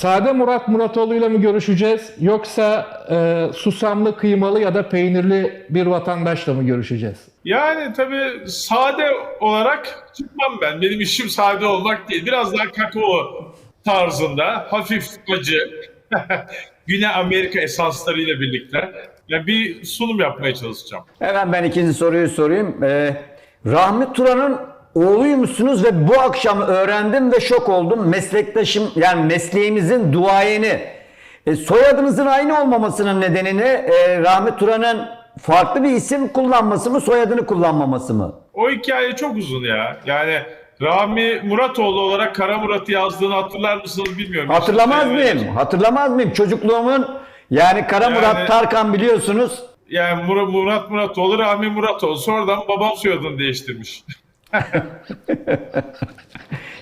Sade Murat Muratoğlu'yla mı görüşeceğiz yoksa e, susamlı, kıymalı ya da peynirli bir vatandaşla mı görüşeceğiz? Yani tabii sade olarak çıkmam ben. Benim işim sade olmak değil. Biraz daha kakao tarzında, hafif acı, Güney Amerika esanslarıyla birlikte yani bir sunum yapmaya çalışacağım. Hemen ben ikinci soruyu sorayım. Ee, Rahmi Turan'ın oğluymuşsunuz ve bu akşam öğrendim ve şok oldum. Meslektaşım yani mesleğimizin duayeni. E, soyadınızın aynı olmamasının nedeni ne? E, Rahmi Turan'ın farklı bir isim kullanması mı, soyadını kullanmaması mı? O hikaye çok uzun ya. Yani Rami Muratoğlu olarak Kara Murat'ı yazdığını hatırlar mısınız bilmiyorum. Hatırlamaz Yani- mıyım? Hatırlamaz mıyım? Çocukluğumun yani Kara Murat Yani- Tarkan biliyorsunuz. Yani Murat, Murat Muratoğlu, Rami Muratoğlu. Sonradan babam soyadını değiştirmiş.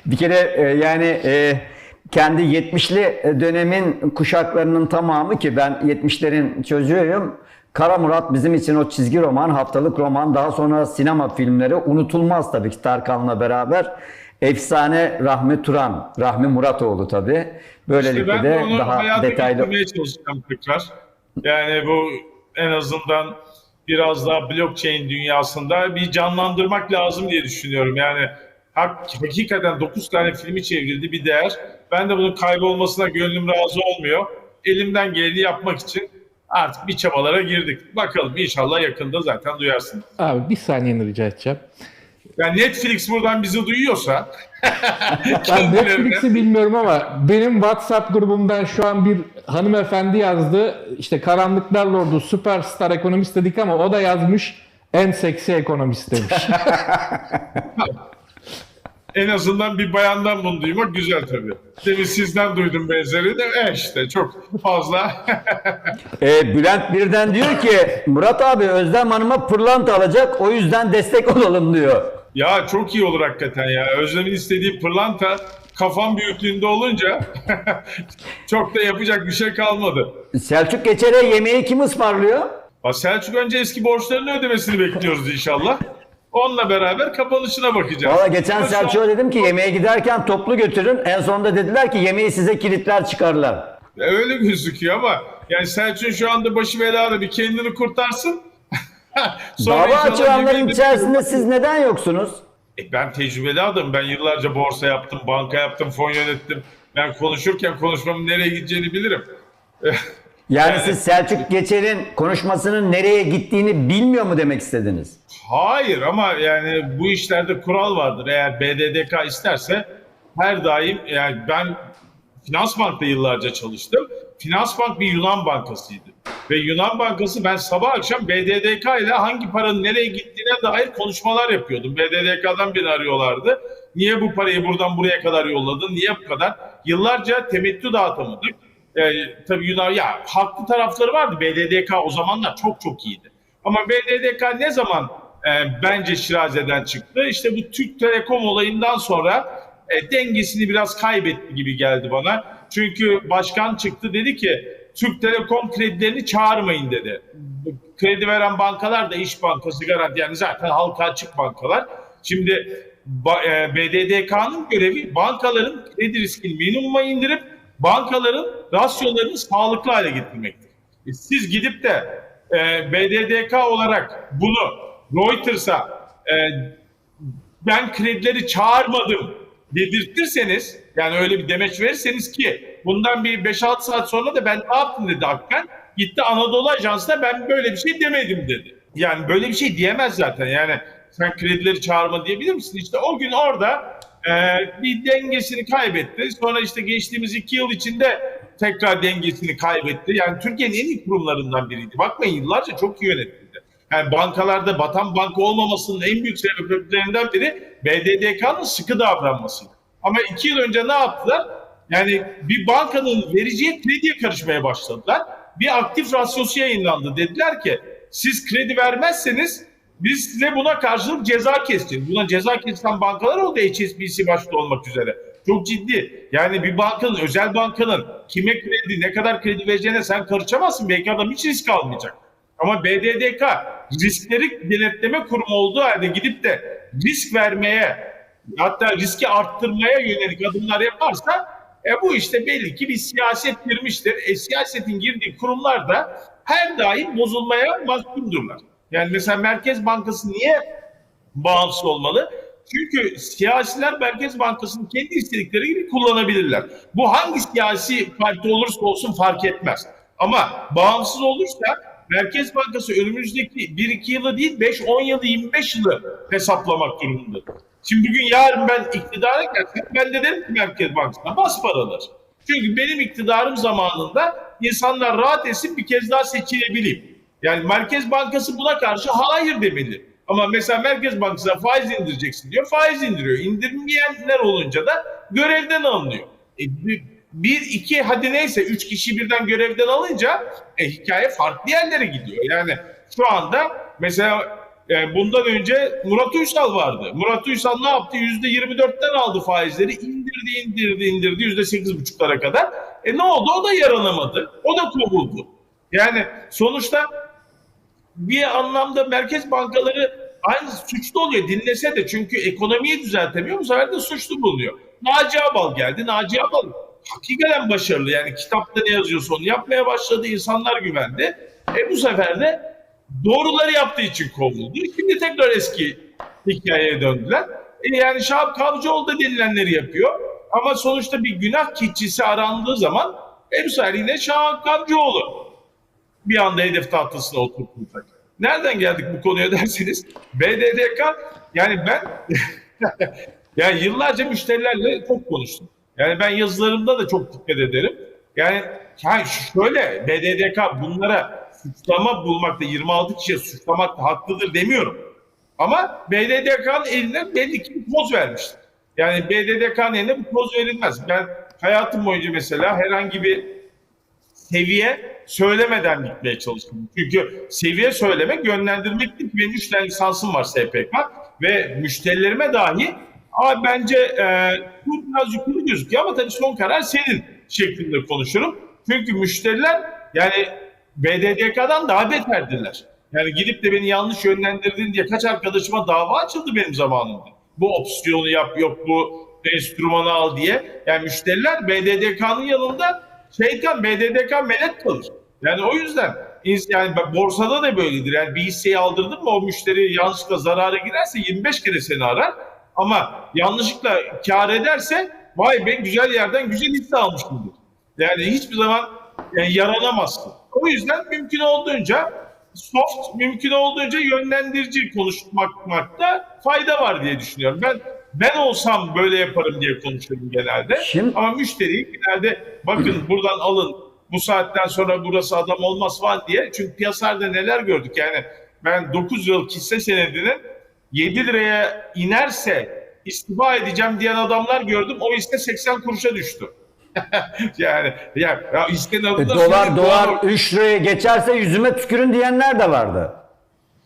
Bir kere e, yani e, kendi 70'li dönemin kuşaklarının tamamı ki ben 70'lerin çocuğuyum. Kara Murat bizim için o çizgi roman, haftalık roman, daha sonra sinema filmleri unutulmaz tabii ki Tarkan'la beraber. Efsane Rahmi Turan, Rahmi Muratoğlu tabii. Böylelikle İşte ben de daha detaylı. çalışacağım tekrar. Yani bu en azından biraz daha blockchain dünyasında bir canlandırmak lazım diye düşünüyorum. Yani hak, hakikaten 9 tane filmi çevrildi bir değer. Ben de bunun kaybolmasına gönlüm razı olmuyor. Elimden geleni yapmak için artık bir çabalara girdik. Bakalım inşallah yakında zaten duyarsınız. Abi bir saniyeni rica edeceğim. Yani Netflix buradan bizi duyuyorsa Ben Netflix'i bilmiyorum ama benim WhatsApp grubumdan şu an bir hanımefendi yazdı. İşte Karanlıklar Lordu süperstar ekonomist dedik ama o da yazmış en seksi ekonomist demiş. En azından bir bayandan bunu duymak güzel tabii. Demin sizden duydum benzerini. E işte çok fazla. E, Bülent birden diyor ki Murat abi Özlem Hanım'a pırlanta alacak o yüzden destek olalım diyor. Ya çok iyi olur hakikaten ya. Özlem'in istediği pırlanta kafam büyüklüğünde olunca çok da yapacak bir şey kalmadı. Selçuk Geçer'e yemeği kim ısmarlıyor? Ha, Selçuk önce eski borçlarını ödemesini bekliyoruz inşallah. Onunla beraber kapanışına bakacağız. Valla geçen Selçuk'a dedim ki yemeğe giderken toplu götürün. En sonunda dediler ki yemeği size kilitler çıkarlar. Öyle gözüküyor ama yani Selçuk şu anda başı belada bir kendini kurtarsın. Dava açılanların içerisinde siz neden yoksunuz? E ben tecrübeli adamım. Ben yıllarca borsa yaptım, banka yaptım, fon yönettim. Ben konuşurken konuşmamın nereye gideceğini bilirim. Yani Evet. siz Selçuk Geçer'in konuşmasının nereye gittiğini bilmiyor mu demek istediniz? Hayır ama yani bu işlerde kural vardır. Eğer BDDK isterse her daim yani ben Finansbank'ta yıllarca çalıştım. Finansbank bir Yunan bankasıydı. Ve Yunan Bankası ben sabah akşam BDDK ile hangi paranın nereye gittiğine dair konuşmalar yapıyordum. BDDK'dan beni arıyorlardı. Niye bu parayı buradan buraya kadar yolladın? Niye bu kadar? Yıllarca temettü dağıtamadık. Ee, tabii Yunan ya haklı tarafları vardı. BDDK o zamanlar çok çok iyiydi. Ama BDDK ne zaman e, bence Şiraze'den çıktı? İşte bu Türk Telekom olayından sonra e, dengesini biraz kaybetti gibi geldi bana. Çünkü başkan çıktı dedi ki Türk Telekom kredilerini çağırmayın dedi. Kredi veren bankalar da İş Bankası Garanti yani zaten halka açık bankalar. Şimdi ba- e, BDDK'nın görevi bankaların kredi riskini minimuma indirip bankaların rasyolarını sağlıklı hale getirmektir. E, Siz gidip de e, BDDK olarak bunu Reuters'a e, ben kredileri çağırmadım dedirtirseniz yani öyle bir demeç verirseniz ki bundan bir 5-6 saat sonra da ben ne yaptım dedi Akben. Gitti Anadolu Ajansı'na ben böyle bir şey demedim dedi. Yani böyle bir şey diyemez zaten yani sen kredileri çağırma diyebilir misin? İşte o gün orada e, bir dengesini kaybetti. Sonra işte geçtiğimiz iki yıl içinde tekrar dengesini kaybetti. Yani Türkiye'nin en iyi kurumlarından biriydi. Bakmayın yıllarca çok iyi yönetildi. Yani bankalarda batan banka olmamasının en büyük sebeplerinden biri BDDK'nın sıkı davranması. Ama iki yıl önce ne yaptılar? Yani bir bankanın vereceği krediye karışmaya başladılar. Bir aktif rasyosu yayınlandı. Dediler ki siz kredi vermezseniz biz size buna karşılık ceza keseceğiz. Buna ceza kesilen bankalar oldu HSBC başta olmak üzere. Çok ciddi. Yani bir bankanın, özel bankanın kime kredi, ne kadar kredi vereceğine sen karışamazsın. Belki adam hiç risk almayacak. Ama BDDK riskleri denetleme kurumu olduğu halde gidip de risk vermeye hatta riski arttırmaya yönelik adımlar yaparsa E bu işte belli ki bir siyaset girmiştir. E siyasetin girdiği kurumlar da her daim bozulmaya mahkumdurlar. Yani mesela Merkez Bankası niye bağımsız olmalı? Çünkü siyasiler Merkez Bankası'nı kendi istedikleri gibi kullanabilirler. Bu hangi siyasi parti olursa olsun fark etmez. Ama bağımsız olursa Merkez Bankası önümüzdeki 1-2 yılı değil 5-10 yılı 25 yılı hesaplamak durumunda. Şimdi bugün yarın ben iktidara gelsem ben de derim ki Merkez Bankası'na bas paralar. Çünkü benim iktidarım zamanında insanlar rahat etsin bir kez daha seçilebileyim. Yani Merkez Bankası buna karşı hayır demeli. Ama mesela Merkez Bankası'na faiz indireceksin diyor, faiz indiriyor. İndirmeyenler olunca da görevden alınıyor. E, bir, iki hadi neyse üç kişi birden görevden alınca e, hikaye farklı yerlere gidiyor. Yani şu anda mesela e, bundan önce Murat Uysal vardı. Murat Uysal ne yaptı? Yüzde 24'ten aldı faizleri. indirdi, indirdi, indirdi. Yüzde 8,5'lara kadar. E ne oldu? O da yaranamadı. O da kovuldu. Yani sonuçta bir anlamda merkez bankaları aynı suçlu oluyor dinlese de çünkü ekonomiyi düzeltemiyor bu sefer de suçlu bulunuyor. Naci Abal geldi. Naci Abal hakikaten başarılı yani kitapta ne yazıyorsa onu yapmaya başladı. insanlar güvendi. E bu sefer de doğruları yaptığı için kovuldu. Şimdi tekrar eski hikayeye döndüler. E yani Şahap Kavcıoğlu da denilenleri yapıyor. Ama sonuçta bir günah keçisi arandığı zaman e sefer yine Şahap Kavcıoğlu bir anda hedef tahtasına oturtulacak. Nereden geldik bu konuya derseniz BDDK yani ben yani yıllarca müşterilerle çok konuştum. Yani ben yazılarımda da çok dikkat ederim. Yani, yani şöyle BDDK bunlara suçlama bulmakta 26 kişiye suçlamakta haklıdır demiyorum. Ama BDDK'nın eline belli ki poz vermiştir. Yani BDDK'nın eline bu poz verilmez. Ben hayatım boyunca mesela herhangi bir seviye söylemeden gitmeye çalıştım. Çünkü seviye söylemek yönlendirmektir. Benim üç tane lisansım var SPK ve müşterilerime dahi Abi bence e, bu biraz yukarı gözüküyor ama tabii son karar senin şeklinde konuşurum. Çünkü müşteriler yani BDDK'dan daha beterdiler. Yani gidip de beni yanlış yönlendirdin diye kaç arkadaşıma dava açıldı benim zamanımda. Bu opsiyonu yap yok bu enstrümanı al diye. Yani müşteriler BDDK'nın yanında şeytan BDDK melek kalır. Yani o yüzden yani borsada da böyledir. Yani bir hisseyi aldırdın mı o müşteri yanlışlıkla zarara girerse 25 kere seni arar. Ama yanlışlıkla kar ederse vay ben güzel yerden güzel hisse almışımdır. Yani hiçbir zaman yani yaranamazsın. O yüzden mümkün olduğunca soft, mümkün olduğunca yönlendirici konuşmakta fayda var diye düşünüyorum. Ben ben olsam böyle yaparım diye konuşuyorum genelde. Şimdi- Ama müşteriyi genelde bakın buradan alın bu saatten sonra burası adam olmaz falan diye. Çünkü piyasalarda neler gördük yani ben 9 yıl hisse senedinin 7 liraya inerse istifa edeceğim diyen adamlar gördüm. O hisse 80 kuruşa düştü. yani ya, ya hissenin E, adında dolar dolar doğru. 3 liraya geçerse yüzüme tükürün diyenler de vardı.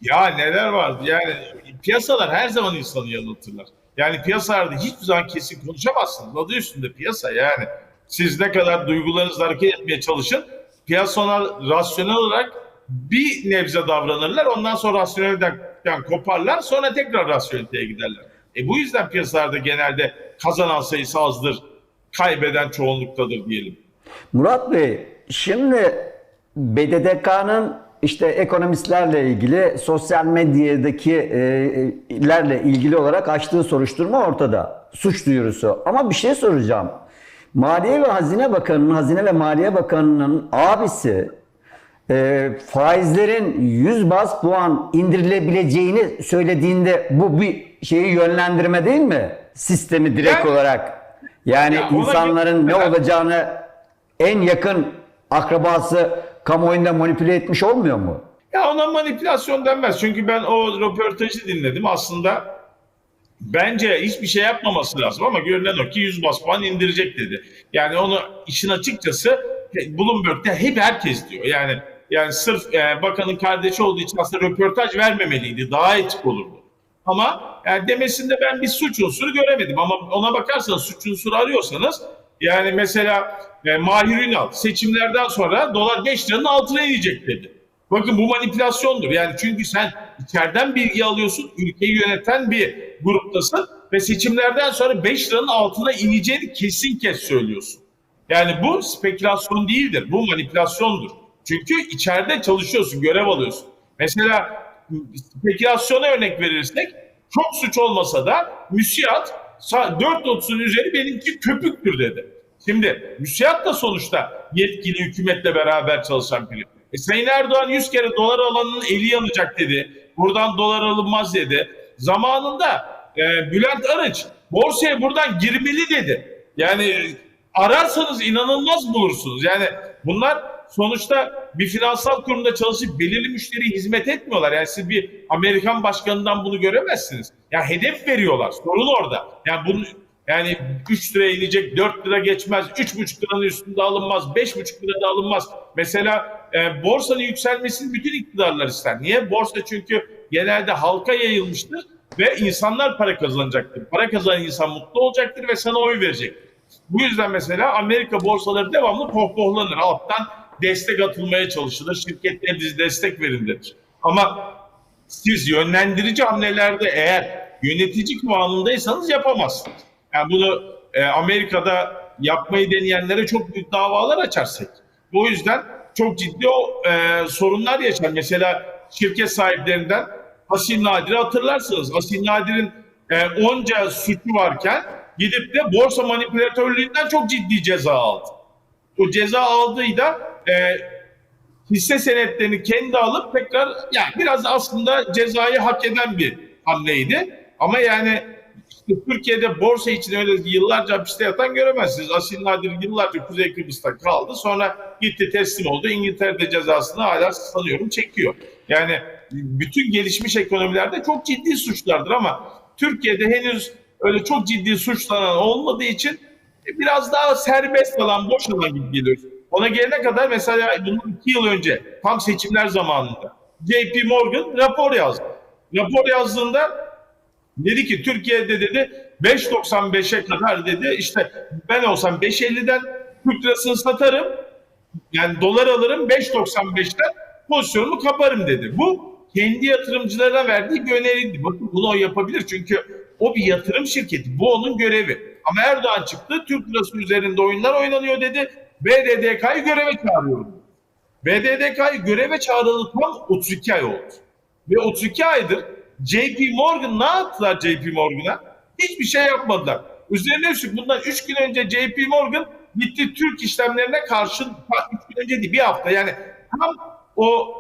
Ya neler vardı yani piyasalar her zaman insanı yanıltırlar. Yani piyasalarda hiçbir zaman kesin konuşamazsınız. Adı üstünde piyasa yani. Siz ne kadar duygularınızla hareket etmeye çalışın. Piyasalar rasyonel olarak bir nebze davranırlar. Ondan sonra rasyonelden koparlar. Sonra tekrar rasyoneliteye giderler. E bu yüzden piyasalarda genelde kazanan sayısı azdır. Kaybeden çoğunluktadır diyelim. Murat Bey, şimdi BDDK'nın işte ekonomistlerle ilgili sosyal medyadaki e, lerle ilgili olarak açtığı soruşturma ortada. Suç duyurusu. Ama bir şey soracağım. Maliye ve Hazine Bakanı'nın, Hazine ve Maliye Bakanı'nın abisi e, faizlerin 100 bas puan indirilebileceğini söylediğinde bu bir şeyi yönlendirme değil mi? Sistemi direkt Yani- olarak. Yani Ya insanların ne olacağını en yakın akrabası kamuoyunda manipüle etmiş olmuyor mu? Ya ona manipülasyon denmez. Çünkü ben o röportajı dinledim. Aslında bence hiçbir şey yapmaması lazım ama görünen o ki 100 bas puan indirecek dedi. Yani onu işin açıkçası Bloomberg'de hep herkes diyor. Yani yani sırf e, bakanın kardeşi olduğu için aslında röportaj vermemeliydi. Daha etik olurdu. Ama yani demesinde ben bir suç unsuru göremedim. Ama ona bakarsanız suç unsuru arıyorsanız yani mesela e, Mahir Ünal seçimlerden sonra dolar 5 liranın altına inecek dedi. Bakın bu manipülasyondur. Yani çünkü sen içeriden bilgi alıyorsun, ülkeyi yöneten bir gruptasın ve seçimlerden sonra 5 liranın altına ineceğini kesin kes söylüyorsun. Yani bu spekülasyon değildir. Bu manipülasyondur. Çünkü içeride çalışıyorsun, görev alıyorsun. Mesela spekülasyona örnek verirsek çok suç olmasa da müsiyat 4.30'un üzeri benimki köpüktür dedi. Şimdi müsiyat da sonuçta yetkili hükümetle beraber çalışan biri. E Sayın Erdoğan 100 kere dolar alanının eli yanacak dedi. Buradan dolar alınmaz dedi. Zamanında e, Bülent Arıç borsaya buradan girmeli dedi. Yani ararsanız inanılmaz bulursunuz. Yani bunlar sonuçta bir finansal kurumda çalışıp belirli müşteriye hizmet etmiyorlar. Yani siz bir Amerikan başkanından bunu göremezsiniz. Ya hedef veriyorlar. Sorun orada. Yani bunu yani 3 liraya inecek, 4 lira geçmez, 3,5 liranın üstünde alınmaz, 5,5 lirada alınmaz. Mesela e, borsanın yükselmesini bütün iktidarlar ister. Niye? Borsa çünkü genelde halka yayılmıştır ve insanlar para kazanacaktır. Para kazanan insan mutlu olacaktır ve sana oy verecektir. Bu yüzden mesela Amerika borsaları devamlı pohpohlanır. Alttan destek atılmaya çalışılır. Şirketlere biz destek verin denir. Ama siz yönlendirici hamlelerde eğer yönetici kıvamındaysanız yapamazsınız. Yani bunu e, Amerika'da yapmayı deneyenlere çok büyük davalar açarsak. O yüzden çok ciddi o e, sorunlar yaşar. Mesela şirket sahiplerinden Asil Nadir'i hatırlarsınız. Asil Nadir'in e, onca suçu varken gidip de borsa manipülatörlüğünden çok ciddi ceza aldı. O ceza aldığı da e, hisse senetlerini kendi alıp tekrar yani biraz da aslında cezayı hak eden bir hamleydi. Ama yani işte Türkiye'de borsa için öyle yıllarca hapiste yatan göremezsiniz. Asil Nadir yıllarca Kuzey Kıbrıs'ta kaldı. Sonra gitti teslim oldu. İngiltere'de cezasını hala sanıyorum çekiyor. Yani bütün gelişmiş ekonomilerde çok ciddi suçlardır ama Türkiye'de henüz öyle çok ciddi suçlanan olmadığı için biraz daha serbest kalan, boş alan gibi geliyor. Ona gelene kadar mesela bundan iki yıl önce tam seçimler zamanında JP Morgan rapor yazdı. Rapor yazdığında dedi ki Türkiye'de dedi 5.95'e kadar dedi işte ben olsam 5.50'den Türk lirasını satarım yani dolar alırım 5.95'ten pozisyonumu kaparım dedi. Bu kendi yatırımcılarına verdiği bir öneriydi. Bakın bunu o yapabilir çünkü o bir yatırım şirketi. Bu onun görevi. Ama Erdoğan çıktı Türk lirası üzerinde oyunlar oynanıyor dedi. BDDK'yı göreve çağırıyorum. BDDK'yı göreve çağrılı tam 32 ay oldu. Ve 32 aydır JP Morgan ne yaptılar JP Morgan'a? Hiçbir şey yapmadılar. Üzerine üstlük bundan 3 gün önce JP Morgan gitti Türk işlemlerine karşı 3 gün önce değil bir hafta yani tam o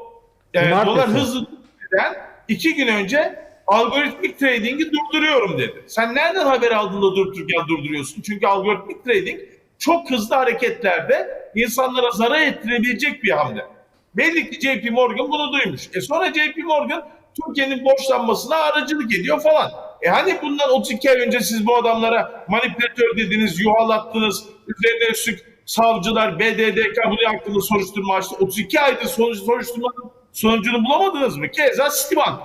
e, dolar hızlı eden 2 gün önce algoritmik trading'i durduruyorum dedi. Sen nereden haber aldığında durdururken durduruyorsun? Çünkü algoritmik trading çok hızlı hareketlerde insanlara zarar ettirebilecek bir hamle. Belli ki JP Morgan bunu duymuş. E sonra JP Morgan Türkiye'nin borçlanmasına aracılık ediyor falan. E hani bundan 32 ay önce siz bu adamlara manipülatör dediniz, yuhalattınız, üzerine üstlük savcılar, BDDK bunun hakkında soruşturma açtı. 32 aydır sonuç, soruşturmanın sonucunu bulamadınız mı? Keza Citibank.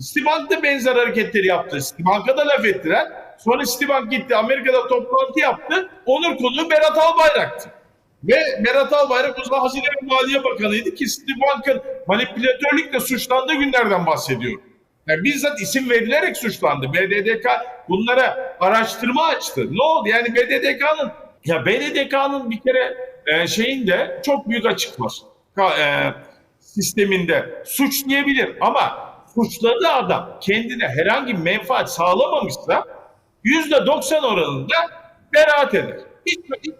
Citibank da benzer hareketleri yaptı. Citibank'a da laf ettiler. Sonra Citibank gitti Amerika'da toplantı yaptı. Onur konuğu Berat Albayrak'tı. Ve Berat Albayrak o zaman Hazine ve Maliye Bakanı'ydı ki Citibank'ın manipülatörlükle suçlandığı günlerden bahsediyorum. Yani bizzat isim verilerek suçlandı. BDDK bunlara araştırma açtı. Ne oldu? Yani BDDK'nın ya BDDK'nın bir kere e, şeyinde çok büyük açık var. Ka- e, sisteminde suçlayabilir ama suçladığı adam kendine herhangi bir menfaat sağlamamışsa yüzde 90 oranında beraat eder. Hiç,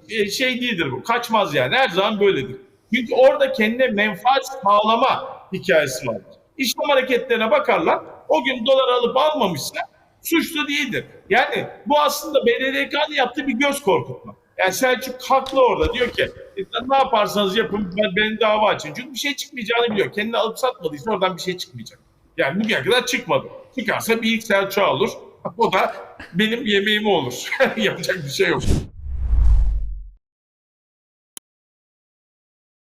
hiç şey değildir bu. Kaçmaz yani. Her zaman böyledir. Çünkü orada kendine menfaat sağlama hikayesi vardır. İşlem hareketlerine bakarlar. O gün dolar alıp almamışsa suçlu değildir. Yani bu aslında BDDK'nın yaptığı bir göz korkutma. Yani Selçuk haklı orada. Diyor ki "E, ne yaparsanız yapın ben, beni dava açın. Çünkü bir şey çıkmayacağını biliyor. Kendini alıp satmadıysa oradan bir şey çıkmayacak. Yani bugüne kadar çıkmadı. Çıkarsa bir ilk Selçuk'a olur. O da benim yemeğim olur. Yapacak bir şey yok.